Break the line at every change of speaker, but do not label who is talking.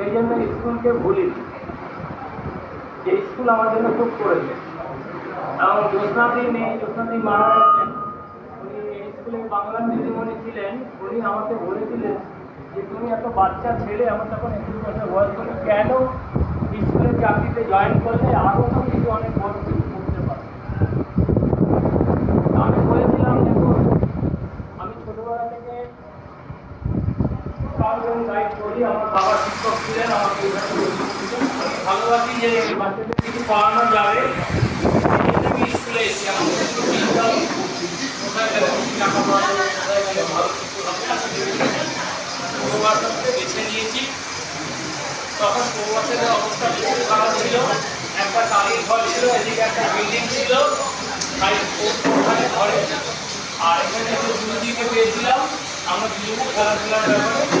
সেই জন্য স্কুলকে ভুলি যে স্কুল আমার জন্য খুব করেছে। এবং জ্যোৎস্নাদি নেই জ্যোৎস্নাদি মারা গেছেন উনি স্কুলে বাংলার দিদিমণি ছিলেন, উনি আমাকে বলেছিলেন যে তুমি এত বাচ্চা ছেলে আমার তখন একুশ বছর বয়স তুমি কেন স্কুলের চাকরিতে জয়েন করলে? আরও তো কিছু অনেক বড় কার্টুন গাইড করি, আমার বাবা শিক্ষক ছিলেন, আমার ভালোবাসি বাচ্চাদের কিছু যাবে। বেছে নিয়েছি। তখন পূর্বাচলের অবস্থা খুব খারাপ ছিল। একটা টালির ঘর ছিল, এদিকে একটা বিল্ডিং ছিল। তাই ঘরে। আর এখানে দুদিকে পেয়েছিলাম, আমরা দুজনে খেলাধুলার ব্যাপারে